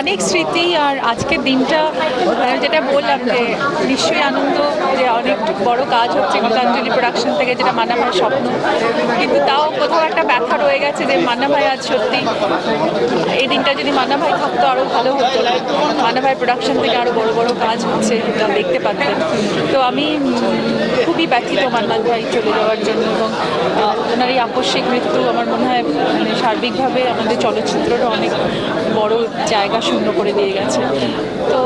অনেক স্মৃতি আর আজকের দিনটা যেটা বললাম যে নিশ্চয়ই আনন্দ, যে অনেক বড় কাজ হচ্ছে গীতাঞ্জলি প্রোডাকশন থেকে, যেটা মান্না ভাইয়ের স্বপ্ন। কিন্তু তাও কোথাও একটা ব্যথা রয়ে গেছে যে মান্না ভাই আজ সত্যি এই দিনটা যদি মান্না ভাই থাকতো আরও ভালো হতো। মান্না ভাই প্রোডাকশন থেকে আরও বড় বড় কাজ হচ্ছে দেখতে পারতেন। তো আমি খুবই ব্যথিত মান্না ভাই চলে যাওয়ার জন্য এবং ওনার এই আকস্মিক মৃত্যু আমার মনে হয় মানে সার্বিকভাবে আমাদের চলচ্চিত্রটা অনেক বড় জায়গা শূন্য করে দিয়ে গেছে। তো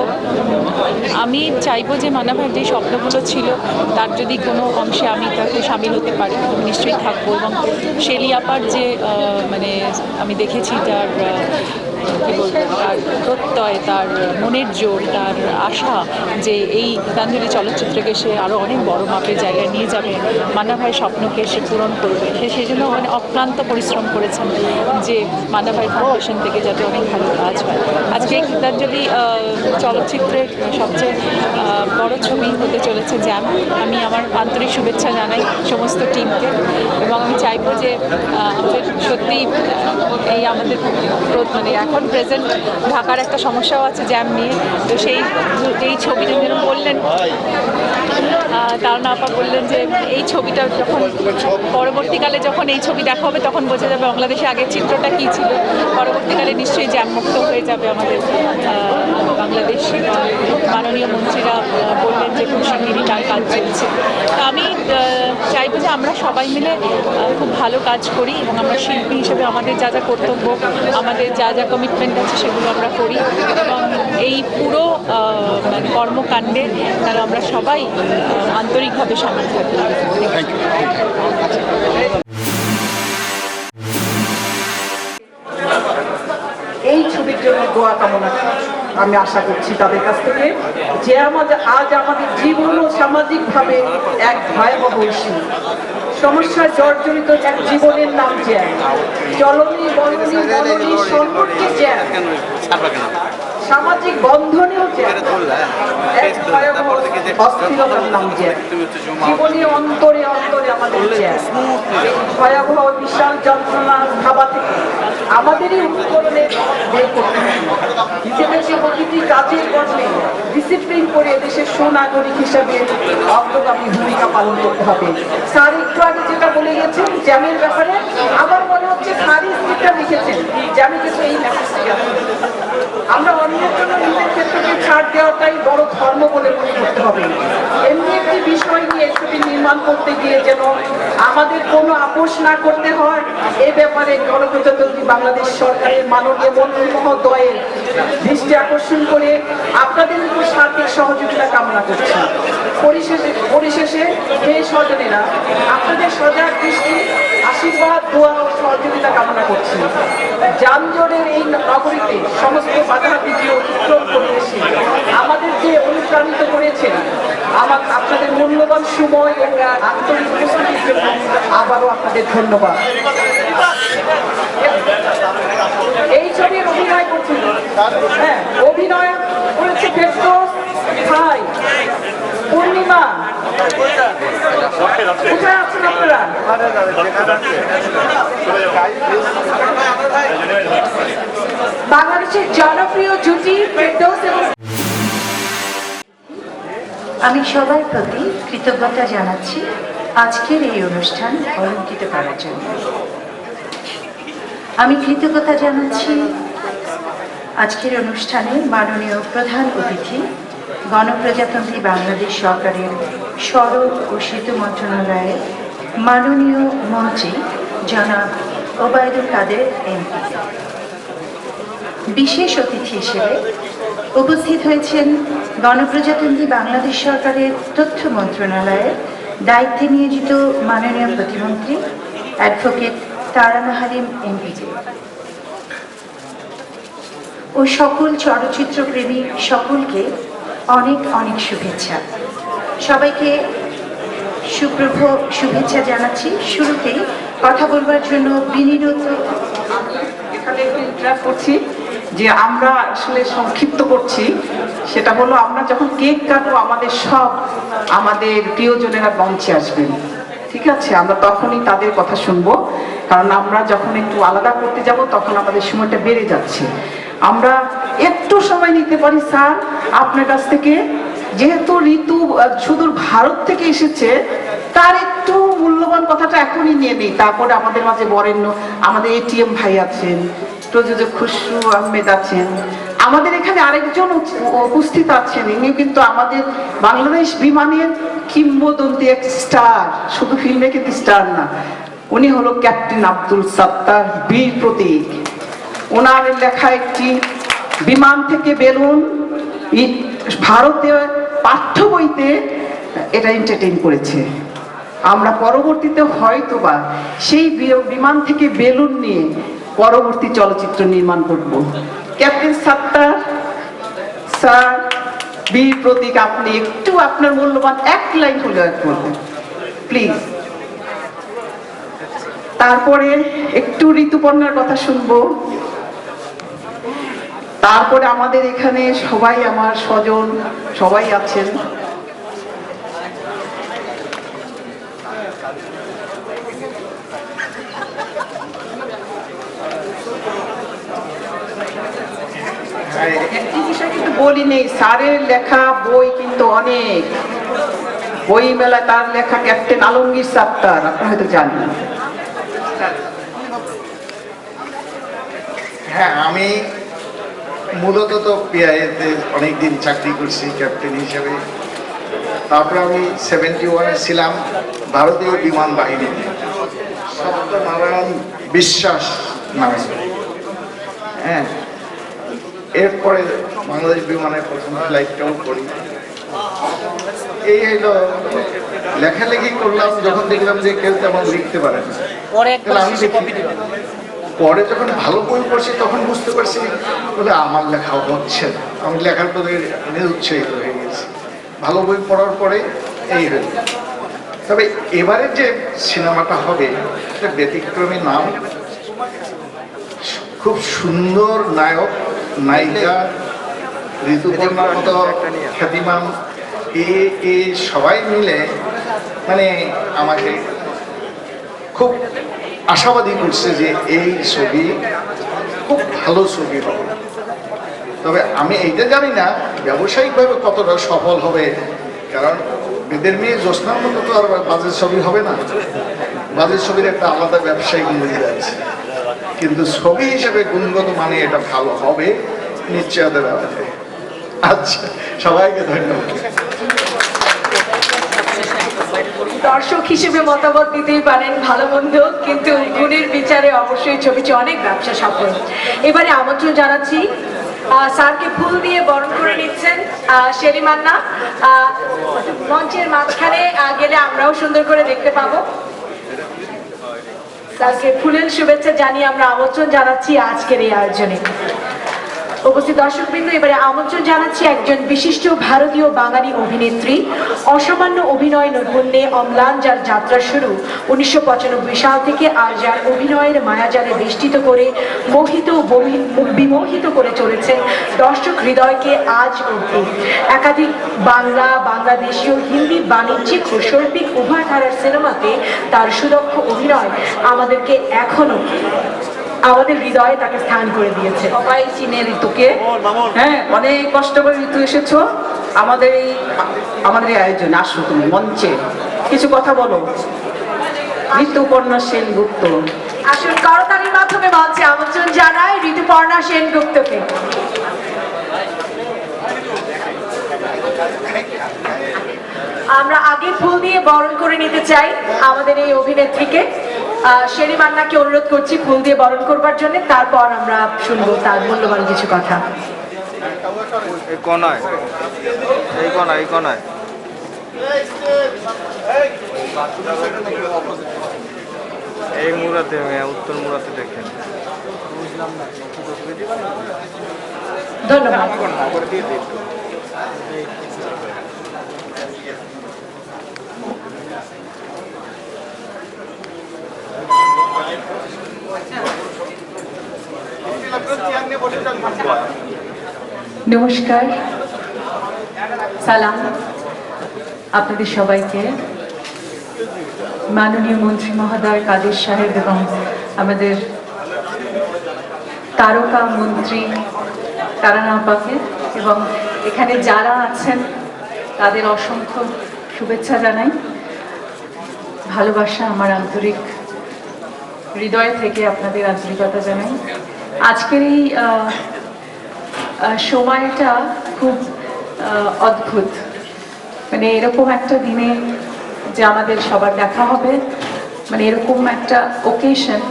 আমি চাইব যে মানাভার যে স্বপ্নগুলো ছিল, তার যদি কোনো অংশে আমি তাকে সামিল হতে পারি নিশ্চয়ই থাকব এবং শেলি আপার যে মানে আমি দেখেছি তার বলব তার প্রত্যয়, তার মনের জোর, তার আশা যে এই গীতাঞ্জলি চলচ্চিত্রকে সে আরও অনেক বড় মাপের জায়গায় নিয়ে যাবে। মান্না ভাইয়ের স্বপ্নকে সে পূরণ করবে। সে সেই জন্য মানে অক্লান্ত পরিশ্রম করেছেন যে মান্না ভাই ফাউন্ডেশন থেকে যাতে অনেক ভালো কাজ হয়। আজকে গীতাঞ্জলি চলচ্চিত্রের সবচেয়ে বড় ছবি হতে চলেছে জ্যাম, আমি আমার আন্তরিক শুভেচ্ছা জানাই সমস্ত টিমকে এবং আমি চাইব যে আমাদের সত্যি এই আমাদের মানে এখন প্রেজেন্ট ঢাকার একটা সমস্যাও আছে জ্যাম নিয়ে। তো সেই এই ছবিটা যেন বললেন। তার আপা বললেন যে এই ছবিটা যখন পরবর্তীকালে যখন এই ছবি দেখা হবে, তখন বোঝা যাবে বাংলাদেশে আগের চিত্রটা কী ছিল। পরবর্তীকালে নিশ্চয়ই জ্যাম মুক্ত হয়ে যাবে আমাদের বাংলাদেশ। মাননীয় মন্ত্রীরা বললেন যে খুব শিগগিরই তার কাজ চলছে। তো আমি চাইব যে আমরা সবাই মিলে খুব ভালো কাজ করি এবং আমরা শিল্পী হিসেবে আমাদের যা যা কর্তব্য, আমাদের যা যা কমিটমেন্ট আছে সেগুলো আমরা করি এবং এই পুরো আহ, মানে কর্মকাণ্ডে যেন আমরা সবাই আন্তরিকভাবে সামিল থাকি। এই ছবির জন্য দোয়া কামনা আমি আশা করছি তাদের কাছ থেকে যে আমাদের আজ আমাদের জীবন ও সামাজিকভাবে এক ভয়াবহ ইস্যু। সমস্যা জর্জরিত এক জীবনের নাম জ্যাম। চলনী বলনী বলনী সম্পর্কে জ্যাম। সামাজিক বন্ধনেও জ্যাম জীবনে অন্তরে অন্তরে আমাদের ভয়াবহ বিশাল থেকে আমাদেরই হবে। দেশে প্রতিটি কাজের বদলে ডিসিপ্লিন করে দেশের সুনাগরিক হিসাবে অগ্রগামী ভূমিকা পালন করতে হবে। স্যার একটু আগে যেটা বলে গেছেন জ্যামের ব্যাপারে স্ক্রিপ্টটা লিখেছেন। জ্যামে কিন্তু এই আমরা অন্যের নিজের ক্ষেত্রকে ছাড় দেওয়াটাই বড় ধর্ম বলে মনে করতে হবে। এমনি একটি বিষয় নিয়ে ছবি নির্মাণ করতে গিয়ে যেন আমাদের কোনো আপোষ না করতে হয়, এ ব্যাপারে গণপ্রজাতন্ত্রী বাংলাদেশ সরকারের মাননীয় মন্ত্রী মহোদয়ের দৃষ্টি আকর্ষণ করে আপনাদের সার্বিক সহযোগিতা কামনা করছি। পরিশেষে পরিশেষে হে স্বজনেরা, আপনাদের সজাগ দৃষ্টি, আশীর্বাদ, দোয়া ও সহযোগিতা কামনা করছি। যানজটের এই নগরীতে সমস্ত বাধা বিধি অতিক্রম করে এসে আমাদের যে অনুপ্রাণিত করেছেন। আমার আপনাদের মূল্যবান সময় ও আন্তরিক উপস্থিতির জন্য আবারও আপনাদের ধন্যবাদ। এই ছবির অভিনয় করছিল হ্যাঁ অভিনয় করেছে ফেরদৌস ভাই পূর্ণিমা কোথায় আছেন আপনারা বাংলাদেশের জনপ্রিয় জুটি আমি সবার প্রতি কৃতজ্ঞতা জানাচ্ছি আজকের এই অনুষ্ঠান অলঙ্কিত করার জন্য। আমি কৃতজ্ঞতা জানাচ্ছি আজকের অনুষ্ঠানে মাননীয় প্রধান অতিথি গণপ্রজাতন্ত্রী বাংলাদেশ সরকারের সড়ক ও সেতু মন্ত্রণালয়ের মাননীয় মন্ত্রী জনাব ওবায়দুল কাদের এমপি। বিশেষ অতিথি হিসেবে উপস্থিত হয়েছেন গণপ্রজাতন্ত্রী বাংলাদেশ সরকারের তথ্য মন্ত্রণালয়ের দায়িত্বে নিয়োজিত মাননীয় প্রতিমন্ত্রী অ্যাডভোকেট তারানা হালিম এমপিকে ও সকল চলচ্চিত্র প্রেমী সকলকে অনেক অনেক শুভেচ্ছা। সবাইকে সুপ্রভ শুভেচ্ছা জানাচ্ছি। শুরুতেই কথা বলবার জন্য বিনীত এখানে করছি যে আমরা আসলে সংক্ষিপ্ত করছি। সেটা হলো আমরা যখন কেক কাটবো, আমাদের সব আমাদের প্রিয়জনেরা মঞ্চে আসবেন। ঠিক আছে? আমরা তখনই তাদের কথা শুনব। কারণ আমরা যখন একটু আলাদা করতে যাব, তখন আমাদের সময়টা বেড়ে যাচ্ছে। আমরা একটু সময় নিতে পারি, স্যার। আপনার কাছ থেকে যেহেতু ঋতু সুদূর ভারত থেকে এসেছে, তার একটু মূল্যবান কথাটা এখনই নিয়ে নিই। তারপরে আমাদের মাঝে বরেণ্য, আমাদের এটিএম ভাই আছেন, প্রযোজক খুশরু আহমেদ আছেন। আমাদের এখানে আরেকজন উপস্থিত আছেন। ইনি কিন্তু আমাদের বাংলাদেশ বিমানের কিংবদন্তি এক স্টার। শুধু ফিল্মে কিন্তু স্টার না, উনি হলো ক্যাপ্টেন আব্দুল সাত্তার বীর প্রতীক। ওনার লেখা একটি বিমান থেকে বেলুন ভারতে পাঠ্য বইতে এটা এন্টারটেইন করেছে। আমরা পরবর্তীতে হয়তোবা সেই বিমান থেকে বেলুন নিয়ে পরবর্তী চলচ্চিত্র নির্মাণ করব। ক্যাপ্টেন সাত্তার, স্যার বীর প্রতীক, আপনি একটু আপনার মূল্যবান এক লাইন হলে করবেন প্লিজ। তারপরে একটু ঋতুপর্ণার কথা শুনব। তারপরে আমাদের এখানে সবাই আমার স্বজন, সবাই আছেন। একটি বিষয় কিন্তু বলি নেই, স্যারের লেখা, বই কিন্তু অনেক। বই মেলায় তার লেখা ক্যাপ্টেন আলমগীর সাত্তার আপনি হয়তো জানেন। হ্যাঁ আমি মূলত তো পিআইএতে অনেকদিন চাকরি করছি ক্যাপ্টেন হিসেবে। তারপরে আমি সেভেন্টি ওয়ানে ছিলাম ভারতীয় বিমান বাহিনীতে সত্যনারায়ণ বিশ্বাস নামে। হ্যাঁ। এরপরে বাংলাদেশ বিমানের প্রথম ফ্লাইটটাও করি। এই হলো লেখালেখি করলাম যখন দেখলাম যে কেউ তেমন লিখতে পারে না। আমি পরে যখন ভালো বই পড়ছি তখন বুঝতে পারছি বলে আমার লেখা হচ্ছে না। আমি লেখার প্রতি নিরুৎসাহিত হয়ে গেছি। ভালো বই পড়ার পরে এই হল। তবে এবারে যে সিনেমাটা হবে এটা ব্যতিক্রমী নাম খুব সুন্দর নায়ক নায়িকা ঋতুপর্ণার মতো খ্যাতিমান এ এ সবাই মিলে মানে আমাকে খুব আশাবাদী করছে যে এই ছবি খুব ভালো ছবি হবে। তবে আমি এইটা জানি না, ব্যবসায়িকভাবে কতটা সফল হবে, কারণ বেদের মেয়ে জ্যোৎস্নার মতো তো আর বাজের ছবি হবে না। বাজের ছবির একটা আলাদা ব্যবসায়িক মূল্য আছে। কিন্তু ছবি হিসেবে গুণগত মানে এটা ভালো হবে নিশ্চয়তা দেওয়া আচ্ছা সবাইকে ধন্যবাদ। দর্শক হিসেবে মতামত দিতেই পারেন ভালো মন্দ কিন্তু গুণের বিচারে অবশ্যই ছবিটি অনেক ব্যবসা সফল। এবারে আমন্ত্রণ জানাচ্ছি স্যারকে ফুল দিয়ে বরণ করে নিচ্ছেন আহ, শেরি আহ, মঞ্চের মাঝখানে গেলে আমরাও সুন্দর করে দেখতে পাবো। স্যারকে ফুলের শুভেচ্ছা জানিয়ে আমরা আমন্ত্রণ জানাচ্ছি আজকের এই আয়োজনে। উপস্থিত দর্শকবৃন্দ, এবারে আমন্ত্রণ জানাচ্ছি একজন বিশিষ্ট ভারতীয় বাঙালি অভিনেত্রী, অসামান্য অভিনয় নৈপুণ্যে অম্লান যার যাত্রা শুরু উনিশশো সাল থেকে আর যার অভিনয়ের মায়াজালে বেষ্টিত করে মোহিত বিমোহিত করে চলেছেন দর্শক হৃদয়কে আজ অবধি। একাধিক বাংলা, বাংলাদেশীয়, হিন্দি বাণিজ্যিক ও শৈল্পিক উভয় ধারার সিনেমাতে তার সুদক্ষ অভিনয় আমাদেরকে এখনও আমাদের হৃদয়ে তাকে স্থান করে দিয়েছে। সবাই চিনে ঋতুকে। হ্যাঁ অনেক কষ্ট করে ঋতু এসেছ। আমাদের এই আমাদের এই আয়োজনে আসো তুমি মঞ্চে। কিছু কথা বলো। ঋতুপর্ণা সেনগুপ্ত। আসুন করতালির মাধ্যমে মঞ্চে আমন্ত্রণ জানাই ঋতুপর্ণা সেনগুপ্তকে। আমরা আগে ফুল দিয়ে বরণ করে নিতে চাই আমাদের এই অভিনেত্রীকে। শেরি মান্নাকে অনুরোধ করছি ফুল দিয়ে বরণ করবার জন্য। তারপর আমরা শুনব তার মূল্যবান কিছু কথা। এই কোনায় এই কোনায় এই কোনায়। এই মুরাতে উত্তর মুরাতে দেখেন ধন্যবাদ। নমস্কার। সালাম আপনাদের সবাইকে। মাননীয় মন্ত্রী মহোদয়, কাদের সাহেব এবং আমাদের তারকা মন্ত্রী তারানা আপাকে এবং এখানে যারা আছেন, তাদের অসংখ্য শুভেচ্ছা জানাই। ভালোবাসা আমার আন্তরিক হৃদয় থেকে আপনাদের আন্তরিকতা জানাই। আজকের এই সময়টা খুব অদ্ভুত। মানে এরকম একটা দিনে যে আমাদের সবার দেখা হবে মানে এরকম একটা ওকেশন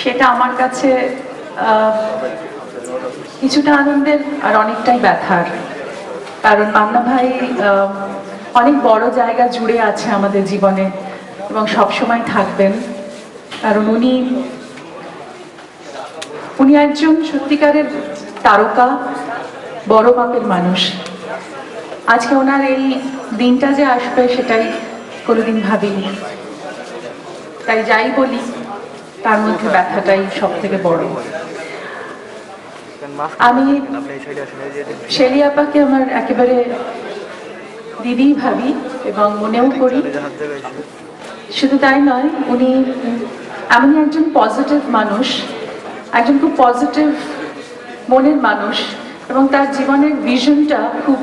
সেটা আমার কাছে কিছুটা আনন্দের আর অনেকটাই ব্যথার। কারণ মান্না ভাই অনেক বড় জায়গা জুড়ে আছে আমাদের জীবনে। এবং সবসময় থাকবেন। কারণ উনি উনি একজন সত্যিকারের তারকা, বড় মাপের মানুষ। আজকে ওনার এই দিনটা যে আসবে সেটাই কোনোদিন ভাবিনি। তাই যাই বলি, তার মধ্যে ব্যথাটাই সব থেকে বড়। আমি শেলি আপাকে আমার একেবারে দিদিই ভাবি এবং মনেও করি। শুধু তাই নয়, উনি এমনই একজন পজিটিভ মানুষ, একজন খুব পজিটিভ মনের মানুষ এবং তার জীবনের ভিশনটা খুব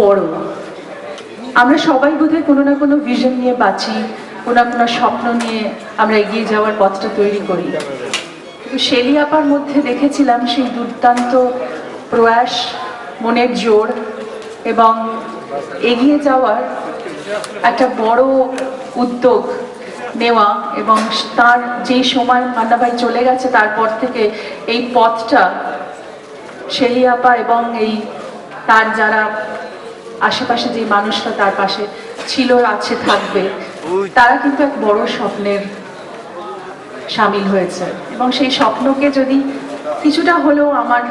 বড়। আমরা সবাই বোধহয় কোনো না কোনো ভিশন নিয়ে বাঁচি, কোনো না কোনো স্বপ্ন নিয়ে আমরা এগিয়ে যাওয়ার পথটা তৈরি করি। শেলি আপার মধ্যে দেখেছিলাম সেই দুর্দান্ত প্রয়াস, মনের জোর এবং এগিয়ে যাওয়ার একটা বড় উদ্যোগ নেওয়া এবং তার যেই সময় মান্নাভাই চলে গেছে তারপর থেকে এই পথটা শেলি আপা এবং এই তার যারা আশেপাশে যে মানুষরা তার পাশে ছিল আছে থাকবে তারা কিন্তু এক বড় স্বপ্নের সামিল হয়েছে। এবং সেই স্বপ্নকে যদি কিছুটা হলেও আমার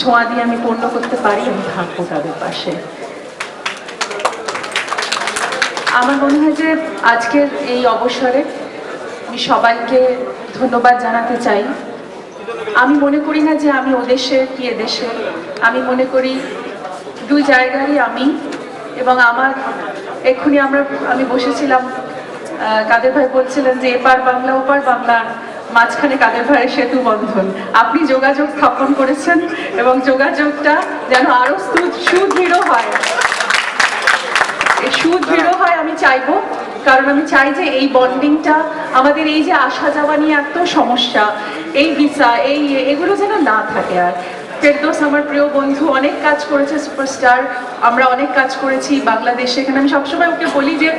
ছোঁয়া দিয়ে আমি পূর্ণ করতে পারি আমি থাকব তাদের পাশে। আমার মনে হয় যে আজকের এই অবসরে আমি সবাইকে ধন্যবাদ জানাতে চাই। আমি মনে করি না যে আমি ওদেশে কি এদেশে আমি মনে করি দুই জায়গারই আমি এবং আমার এক্ষুনি আমরা, আমি বসেছিলাম কাদের ভাই বলছিলেন যে এপার বাংলা, ওপার বাংলা, মাঝখানে কাদের ভাইয়ের সেতু বন্ধন। আপনি যোগাযোগ স্থাপন করেছেন এবং যোগাযোগটা যেন আরও সুদৃঢ় হয়। সুদৃঢ় হয় আমি চাইব। কারণ আমি চাই যে এই বন্ডিংটা আমাদের এই যে আসা যাওয়া নিয়ে এত সমস্যা এই ভিসা এই এগুলো যেন না থাকে আর। ফেরদোস আমার প্রিয় বন্ধু অনেক কাজ করেছে সুপারস্টার। আমরা অনেক কাজ করেছি বাংলাদেশে। এখানে আমি সবসময় ওকে বলি যে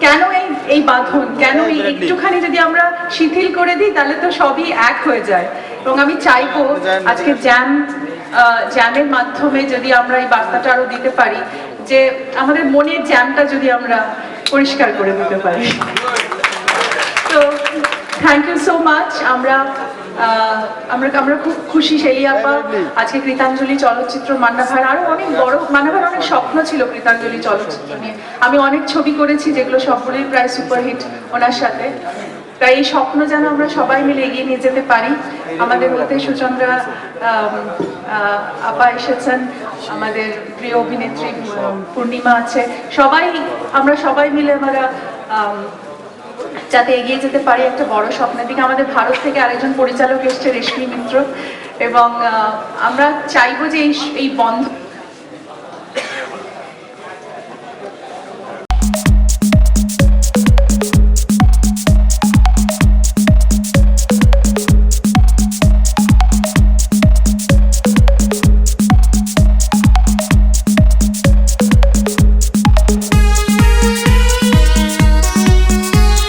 কেন এই এই বাঁধন? কেন এই একটুখানি যদি আমরা শিথিল করে দিই তাহলে তো সবই এক হয়ে যায়। এবং আমি চাইব আজকে জ্যাম আহ, জ্যামের মাধ্যমে যদি আমরা এই বার্তাটা আরও দিতে পারি যে আমাদের মনের জ্যামটা যদি আমরা পরিষ্কার করে দিতে পারি। তো থ্যাংক ইউ সো মাচ আমরা আমরা আমরা খুব খুশি শেলি আপা আজকে কৃতাঞ্জলি চলচ্চিত্র মান্না ভাইয়ের আরও অনেক বড় মান্না ভাইয়ের অনেক স্বপ্ন ছিল কৃতাঞ্জলি চলচ্চিত্র নিয়ে। আমি অনেক ছবি করেছি যেগুলো সবগুলোই প্রায় সুপারহিট ওনার সাথে। তাই এই স্বপ্ন যেন আমরা সবাই মিলে এগিয়ে নিয়ে যেতে পারি। আমাদের মধ্যে সুচন্দ্রা আপা এসেছেন আমাদের প্রিয় অভিনেত্রী পূর্ণিমা আছে। সবাই আমরা সবাই মিলে আমরা আম, যাতে এগিয়ে যেতে পারি একটা বড় স্বপ্নের দিকে। আমাদের ভারত থেকে আরেকজন পরিচালক এসছে রেশমি মিত্র। এবং আমরা চাইব যে এই বন্ধ